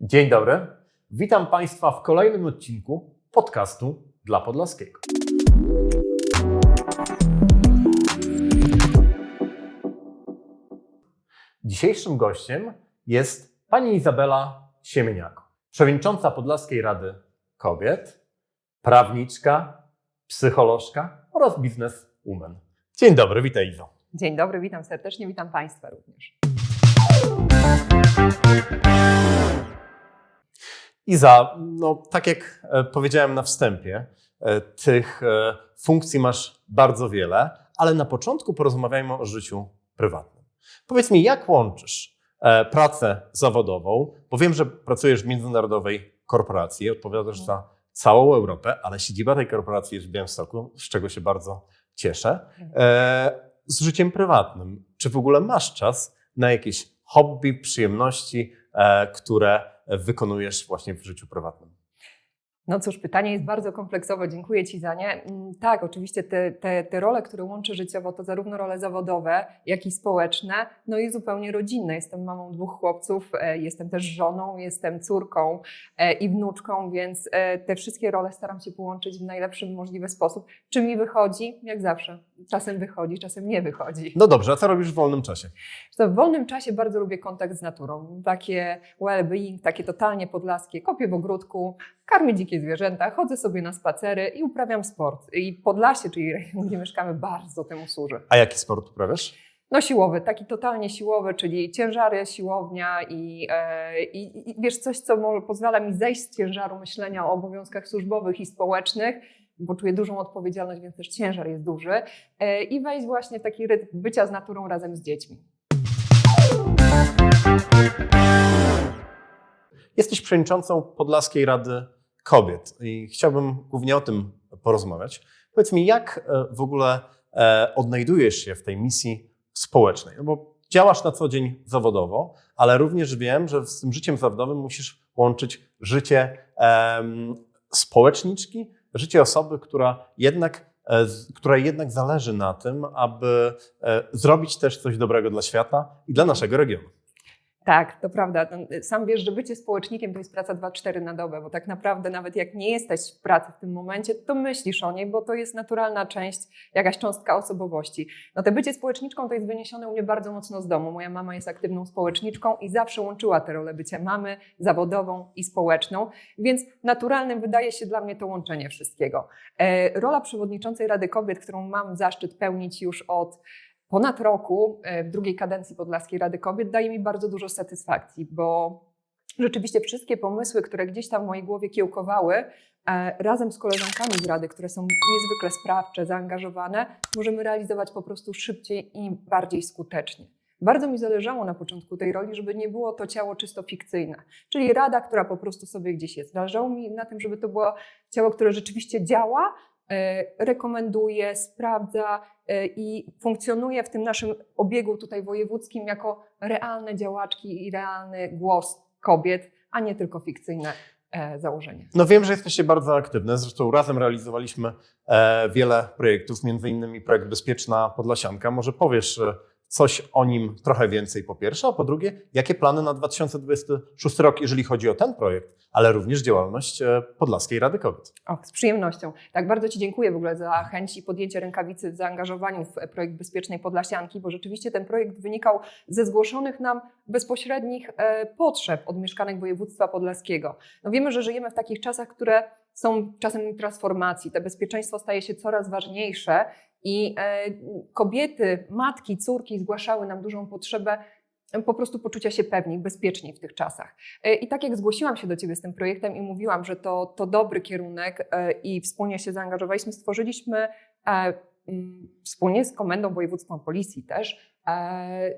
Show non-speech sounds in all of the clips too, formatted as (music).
Dzień dobry. Witam Państwa w kolejnym odcinku podcastu dla Podlaskiego. Dzisiejszym gościem jest pani Izabela Siemieniako, przewodnicząca Podlaskiej Rady Kobiet, prawniczka, psycholożka oraz bizneswoman. Dzień dobry, witaj Izo. Dzień dobry, witam serdecznie, witam Państwa również. Iza, no tak jak e, powiedziałem na wstępie, e, tych e, funkcji masz bardzo wiele, ale na początku porozmawiajmy o życiu prywatnym. Powiedz mi, jak łączysz pracę zawodową, bo wiem, że pracujesz w międzynarodowej korporacji, odpowiadasz za całą Europę, ale siedziba tej korporacji jest w Białymstoku, z czego się bardzo cieszę, z życiem prywatnym. Czy w ogóle masz czas na jakieś hobby, przyjemności, które wykonujesz właśnie w życiu prywatnym? No cóż, pytanie jest bardzo kompleksowe, dziękuję Ci za nie. Mm, Tak, oczywiście te, te, te role, które łączę życiowo, to zarówno role zawodowe, jak i społeczne, no i zupełnie rodzinne. Jestem mamą dwóch chłopców, e, jestem też żoną, jestem córką e, i wnuczką, więc e, te wszystkie role staram się połączyć w najlepszy możliwy sposób. Czy mi wychodzi? Jak zawsze. Czasem wychodzi, czasem nie wychodzi. No dobrze, a co robisz w wolnym czasie? To w wolnym czasie bardzo lubię kontakt z naturą. Takie well-being, takie totalnie podlaskie. Kopię w ogródku, karmię dzikie zwierzęta, chodzę sobie na spacery i uprawiam sport. I Podlasie, czyli rejon, (laughs) gdzie mieszkamy, bardzo temu służy. A jaki sport uprawiasz? No siłowy, taki totalnie siłowy, czyli ciężary, siłownia i, e, i, i wiesz, coś, co może, pozwala mi zejść z ciężaru myślenia o obowiązkach służbowych i społecznych, bo czuję dużą odpowiedzialność, więc też ciężar jest duży, e, i wejść właśnie w taki rytm bycia z naturą razem z dziećmi. Jesteś przewodniczącą Podlaskiej Rady Kobiet i chciałbym głównie o tym porozmawiać. Powiedz mi, jak e, w ogóle e, odnajdujesz się w tej misji społecznej? No bo działasz na co dzień zawodowo, ale również wiem, że z tym życiem zawodowym musisz łączyć życie społeczniczki, życie osoby, która jednak, e, której jednak zależy na tym, aby zrobić też coś dobrego dla świata i dla naszego regionu. Tak, to prawda. No, Sam wiesz, że bycie społecznikiem to jest praca 2-4 na dobę, bo tak naprawdę nawet jak nie jesteś w pracy w tym momencie, to myślisz o niej, bo to jest naturalna część, jakaś cząstka osobowości. No te bycie społeczniczką to jest wyniesione u mnie bardzo mocno z domu. Moja mama jest aktywną społeczniczką i zawsze łączyła te role bycia mamy, zawodową i społeczną, więc naturalnym wydaje się dla mnie to łączenie wszystkiego. E, rola przewodniczącej Rady Kobiet, którą mam zaszczyt pełnić już od ponad roku e, w drugiej kadencji Podlaskiej Rady Kobiet daje mi bardzo dużo satysfakcji, bo rzeczywiście wszystkie pomysły, które gdzieś tam w mojej głowie kiełkowały, e, razem z koleżankami z Rady, które są niezwykle sprawcze, zaangażowane, możemy realizować po prostu szybciej i bardziej skutecznie. Bardzo mi zależało na początku tej roli, żeby nie było to ciało czysto fikcyjne, czyli rada, która po prostu sobie gdzieś jest. Zależało mi na tym, żeby to było ciało, które rzeczywiście działa, rekomenduje, sprawdza e, i funkcjonuje w tym naszym obiegu tutaj wojewódzkim jako realne działaczki i realny głos kobiet, a nie tylko fikcyjne e, założenie. No wiem, że jesteście bardzo aktywne. Zresztą razem realizowaliśmy e, wiele projektów, między innymi projekt Bezpieczna Podlasianka. Może powiesz e, coś o nim trochę więcej po pierwsze, a po drugie, jakie plany na 2026 rok, jeżeli chodzi o ten projekt, ale również działalność e, Podlaskiej Rady Kobiet. O, z przyjemnością. Tak, bardzo Ci dziękuję w ogóle za chęć i podjęcie rękawicy w zaangażowaniu w projekt Bezpiecznej Podlasianki, bo rzeczywiście ten projekt wynikał ze zgłoszonych nam bezpośrednich e, potrzeb od mieszkanek województwa podlaskiego. No wiemy, że żyjemy w takich czasach, które są czasem transformacji. To bezpieczeństwo staje się coraz ważniejsze i e, kobiety, matki, córki zgłaszały nam dużą potrzebę e, po prostu poczucia się pewniej, bezpieczniej w tych czasach. E, I tak jak zgłosiłam się do Ciebie z tym projektem i mówiłam, że to, to dobry kierunek i wspólnie się zaangażowaliśmy, stworzyliśmy wspólnie z Komendą Wojewódzką Policji też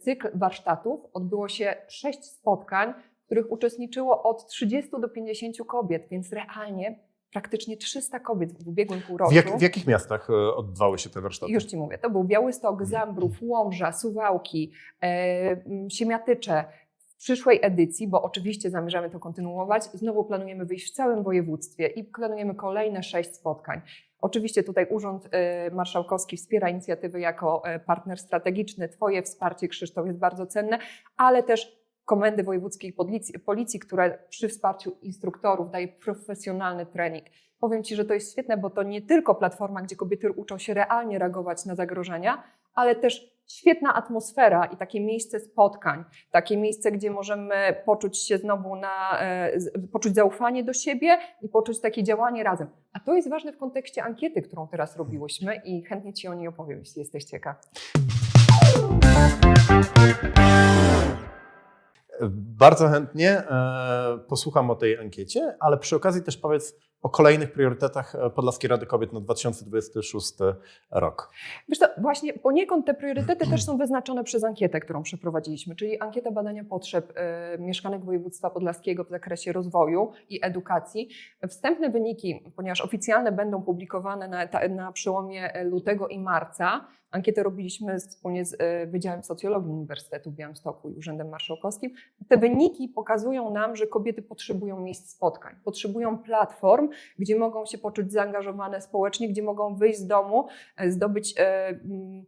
cykl warsztatów. Odbyło się sześć spotkań, w których uczestniczyło od 30 do 50 kobiet, więc realnie praktycznie 300 kobiet w ubiegłym W, półroczu. jak, w jakich miastach e, odbywały się te warsztaty? Już Ci mówię, to był Białystok, Zambrów, Łomża, Suwałki, e, Siemiatycze. W przyszłej edycji, bo oczywiście zamierzamy to kontynuować, znowu planujemy wyjść w całym województwie i planujemy kolejne sześć spotkań. Oczywiście tutaj Urząd e, Marszałkowski wspiera inicjatywy jako e, partner strategiczny. Twoje wsparcie, Krzysztof, jest bardzo cenne, ale też Komendy Wojewódzkiej Policji, Policji, która przy wsparciu instruktorów daje profesjonalny trening. Powiem Ci, że to jest świetne, bo to nie tylko platforma, gdzie kobiety uczą się realnie reagować na zagrożenia, ale też świetna atmosfera i takie miejsce spotkań, takie miejsce, gdzie możemy poczuć się znowu na, e, poczuć zaufanie do siebie i poczuć takie działanie razem. A to jest ważne w kontekście ankiety, którą teraz robiłyśmy i chętnie Ci o niej opowiem, jeśli jesteś ciekaw. Bardzo chętnie e, posłucham o tej ankiecie, ale przy okazji też powiedz o kolejnych priorytetach e, Podlaskiej Rady Kobiet na 2026 rok. Wiesz co, właśnie poniekąd te priorytety też są wyznaczone przez ankietę, którą przeprowadziliśmy, czyli ankieta badania potrzeb e, mieszkanek województwa podlaskiego w zakresie rozwoju i edukacji. Wstępne wyniki, ponieważ oficjalne będą publikowane na, na przełomie e, lutego i marca, ankietę robiliśmy wspólnie z Wydziałem Socjologii Uniwersytetu w Białymstoku i Urzędem Marszałkowskim. Te wyniki pokazują nam, że kobiety potrzebują miejsc spotkań, potrzebują platform, gdzie mogą się poczuć zaangażowane społecznie, gdzie mogą wyjść z domu, e, zdobyć e, mm,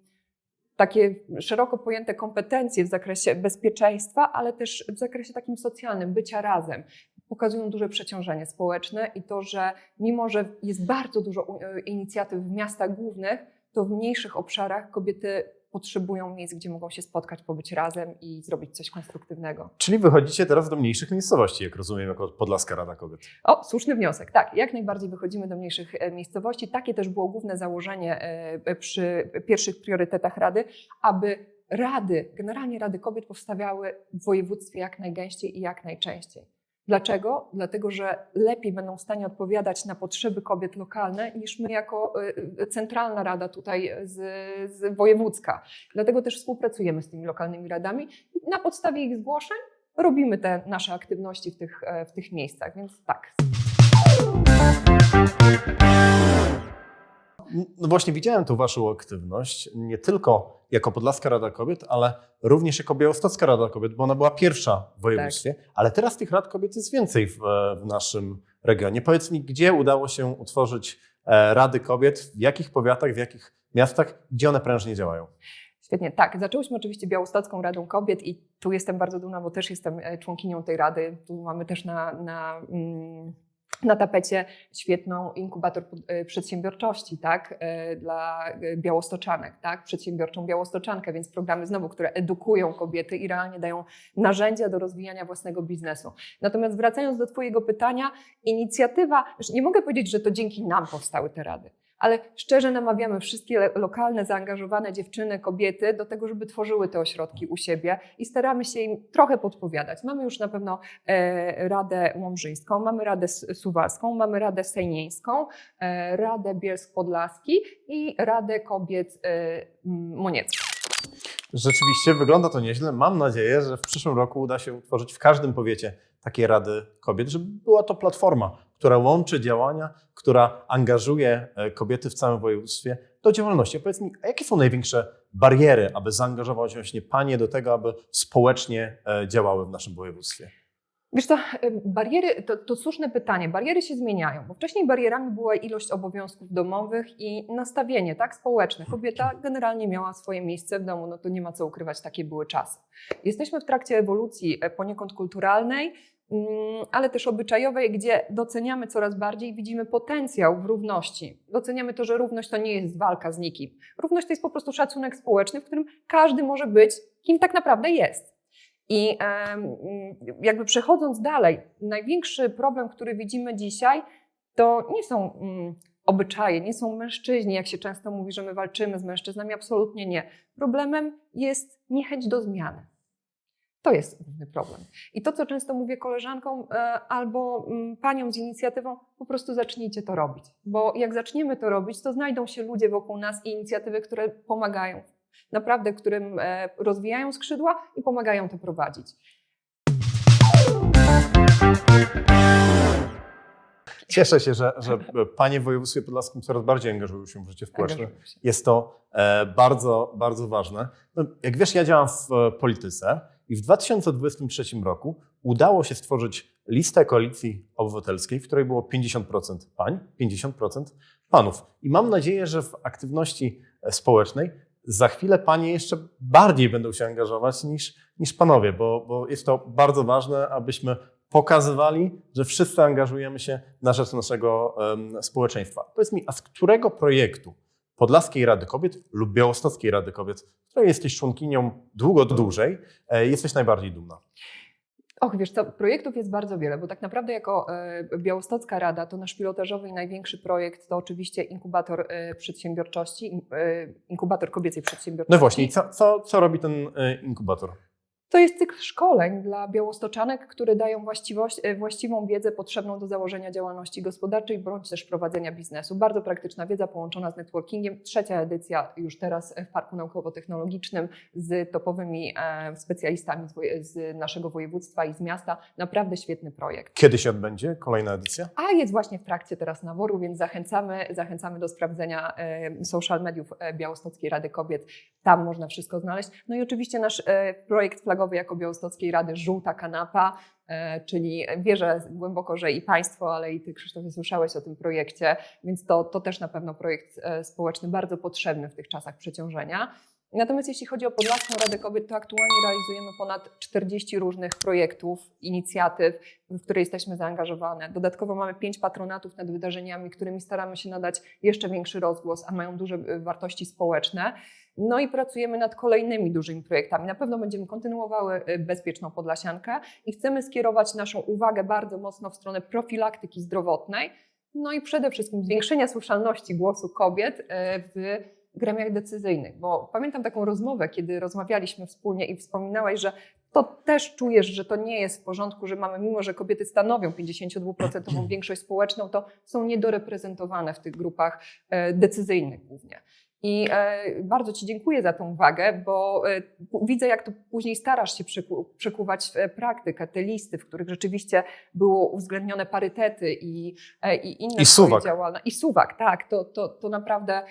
takie szeroko pojęte kompetencje w zakresie bezpieczeństwa, ale też w zakresie takim socjalnym, bycia razem. Pokazują duże przeciążenie społeczne i to, że mimo, że jest bardzo dużo e, inicjatyw w miastach głównych, to w mniejszych obszarach kobiety potrzebują miejsc, gdzie mogą się spotkać, pobyć razem i zrobić coś konstruktywnego. Czyli wychodzicie teraz do mniejszych miejscowości, jak rozumiem, jako Podlaska Rada Kobiet. O, słuszny wniosek. Tak, jak najbardziej wychodzimy do mniejszych e, miejscowości. Takie też było główne założenie e, przy pierwszych priorytetach Rady, aby rady, generalnie Rady Kobiet powstawiały w województwie jak najgęściej i jak najczęściej. Dlaczego? Dlatego, że lepiej będą w stanie odpowiadać na potrzeby kobiet lokalne niż my jako e, centralna rada tutaj z, z wojewódzka. Dlatego też współpracujemy z tymi lokalnymi radami i na podstawie ich zgłoszeń robimy te nasze aktywności w tych, e, w tych miejscach, więc tak. No właśnie widziałem tu Waszą aktywność, nie tylko jako Podlaska Rada Kobiet, ale również jako Białostocka Rada Kobiet, bo ona była pierwsza w województwie, ale teraz tych Rad Kobiet jest więcej w, w naszym regionie. Powiedz mi, gdzie udało się utworzyć e, Rady Kobiet, w jakich powiatach, w jakich miastach, gdzie one prężnie działają? Świetnie, tak. Zaczęłyśmy oczywiście Białostocką Radą Kobiet i tu jestem bardzo dumna, bo też jestem e, członkinią tej rady. Tu mamy też na, na, mm, na tapecie świetną inkubator e, przedsiębiorczości, tak, e, dla e, białostoczanek, tak, przedsiębiorczą białostoczankę, więc programy znowu, które edukują kobiety i realnie dają narzędzia do rozwijania własnego biznesu. Natomiast wracając do Twojego pytania, inicjatywa, nie mogę powiedzieć, że to dzięki nam powstały te rady. Ale szczerze namawiamy wszystkie lokalne, zaangażowane dziewczyny, kobiety do tego, żeby tworzyły te ośrodki u siebie i staramy się im trochę podpowiadać. Mamy już na pewno e, Radę Łomżyńską, mamy Radę Suwalską, mamy Radę Sejnieńską, e, Radę Bielsk-Podlaski i Radę Kobiet e, m, Moniecką. Rzeczywiście wygląda to nieźle. Mam nadzieję, że w przyszłym roku uda się utworzyć w każdym powiecie takie Rady Kobiet, żeby była to platforma, która łączy działania, która angażuje e, kobiety w całym województwie do działalności. Powiedz mi, a jakie są największe bariery, aby zaangażować się właśnie Panie do tego, aby społecznie e, działały w naszym województwie? Wiesz co, y, bariery, to, to słuszne pytanie. Bariery się zmieniają, bo wcześniej barierami była ilość obowiązków domowych i nastawienie, tak, społeczne. Kobieta generalnie miała swoje miejsce w domu, no to nie ma co ukrywać, takie były czasy. Jesteśmy w trakcie ewolucji e, poniekąd kulturalnej, ale też obyczajowej, gdzie doceniamy coraz bardziej widzimy potencjał w równości. Doceniamy to, że równość to nie jest walka z nikim. Równość to jest po prostu szacunek społeczny, w którym każdy może być kim tak naprawdę jest. I em, jakby przechodząc dalej, największy problem, który widzimy dzisiaj, to nie są mm, obyczaje, nie są mężczyźni, jak się często mówi, że my walczymy z mężczyznami, absolutnie nie. Problemem jest niechęć do zmiany. To jest główny problem. I to, co często mówię koleżankom e, albo mm, paniom z inicjatywą, po prostu zacznijcie to robić. Bo jak zaczniemy to robić, to znajdą się ludzie wokół nas i inicjatywy, które pomagają. Naprawdę, którym e, rozwijają skrzydła i pomagają to prowadzić. Cieszę się, że, że Panie w województwie podlaskim coraz bardziej angażują się w życie społeczne. Jest to e, bardzo, bardzo ważne. No, jak wiesz, ja działam w polityce i w 2023 roku udało się stworzyć listę koalicji obywatelskiej, w której było 50% pań, 50% panów. I mam nadzieję, że w aktywności e, społecznej za chwilę panie jeszcze bardziej będą się angażować niż, niż panowie, bo, bo jest to bardzo ważne, abyśmy pokazywali, że wszyscy angażujemy się na rzecz naszego em, społeczeństwa. Powiedz mi, a z którego projektu Podlaskiej Rady Kobiet lub Białostockiej Rady Kobiet, której jesteś członkinią długo dłużej, e, jesteś najbardziej dumna? Och, wiesz co, projektów jest bardzo wiele, bo tak naprawdę jako e, Białostocka Rada to nasz pilotażowy i największy projekt to oczywiście inkubator e, przedsiębiorczości, in- inkubator kobiecej przedsiębiorczości. No właśnie, co, co, co robi ten inkubator? To jest cykl szkoleń dla białostoczanek, które dają e, właściwą wiedzę potrzebną do założenia działalności gospodarczej bądź też prowadzenia biznesu. Bardzo praktyczna wiedza połączona z networkingiem. Trzecia edycja już teraz w Parku Naukowo-Technologicznym z topowymi e, specjalistami z, naszego województwa i z miasta. Naprawdę świetny projekt. Kiedy się odbędzie kolejna edycja? A jest właśnie w trakcie teraz naboru, więc zachęcamy, zachęcamy do sprawdzenia e, social mediów Białostockiej Rady Kobiet. Tam można wszystko znaleźć. No i oczywiście nasz e, projekt flagowy jako Białostockiej Rady Żółta Kanapa, e, czyli wierzę głęboko, że i Państwo, ale i Ty Krzysztofie słyszałeś o tym projekcie, więc to, to też na pewno projekt e, społeczny bardzo potrzebny w tych czasach przeciążenia. Natomiast jeśli chodzi o Podlaską Radę Kobiet, to aktualnie realizujemy ponad 40 różnych projektów, inicjatyw, w które jesteśmy zaangażowane. Dodatkowo mamy pięć patronatów nad wydarzeniami, którymi staramy się nadać jeszcze większy rozgłos, a mają duże y, wartości społeczne. No i pracujemy nad kolejnymi dużymi projektami. Na pewno będziemy kontynuowały y, Bezpieczną Podlasiankę i chcemy skierować naszą uwagę bardzo mocno w stronę profilaktyki zdrowotnej, no i przede wszystkim zwiększenia słyszalności głosu kobiet y, w gremiach decyzyjnych. Bo pamiętam taką rozmowę, kiedy rozmawialiśmy wspólnie i wspominałaś, że to też czujesz, że to nie jest w porządku, że mamy, mimo że kobiety stanowią 52% większość społeczną, to są niedoreprezentowane w tych grupach e, decyzyjnych głównie. I e, bardzo Ci dziękuję za tą uwagę, bo e, widzę, jak to później starasz się przekuwać w e, praktykę, te listy, w których rzeczywiście było uwzględnione parytety i, i inne I suwak. działalne. I suwak, tak, to, to, to naprawdę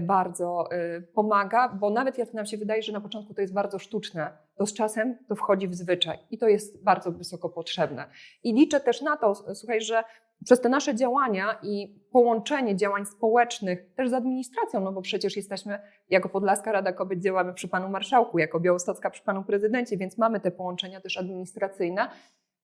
bardzo pomaga, bo nawet jak nam się wydaje, że na początku to jest bardzo sztuczne, to z czasem to wchodzi w zwyczaj i to jest bardzo wysoko potrzebne. I liczę też na to, słuchaj, że przez te nasze działania i połączenie działań społecznych też z administracją, no bo przecież jesteśmy jako Podlaska Rada Kobiet działamy przy panu marszałku, jako Białostocka przy panu prezydencie, więc mamy te połączenia też administracyjne,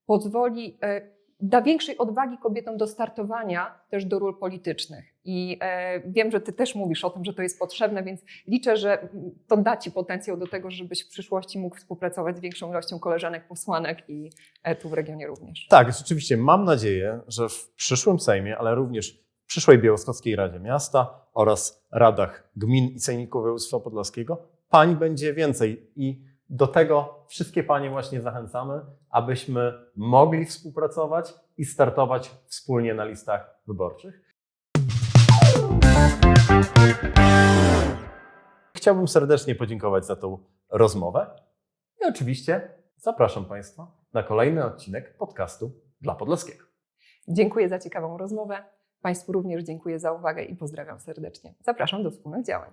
pozwoli, e, da większej odwagi kobietom do startowania też do ról politycznych. I e, wiem, że ty też mówisz o tym, że to jest potrzebne, więc liczę, że to da ci potencjał do tego, żebyś w przyszłości mógł współpracować z większą ilością koleżanek, posłanek i e, tu w regionie również. Tak, rzeczywiście mam nadzieję, że w przyszłym Sejmie, ale również w przyszłej Białostockiej Radzie Miasta oraz radach gmin i sejmików województwa podlaskiego pań będzie więcej i do tego wszystkie panie właśnie zachęcamy, abyśmy mogli współpracować i startować wspólnie na listach wyborczych. Chciałbym serdecznie podziękować za tą rozmowę i oczywiście zapraszam Państwa na kolejny odcinek podcastu dla Podlaskiego. Dziękuję za ciekawą rozmowę. Państwu również dziękuję za uwagę i pozdrawiam serdecznie. Zapraszam do wspólnych działań.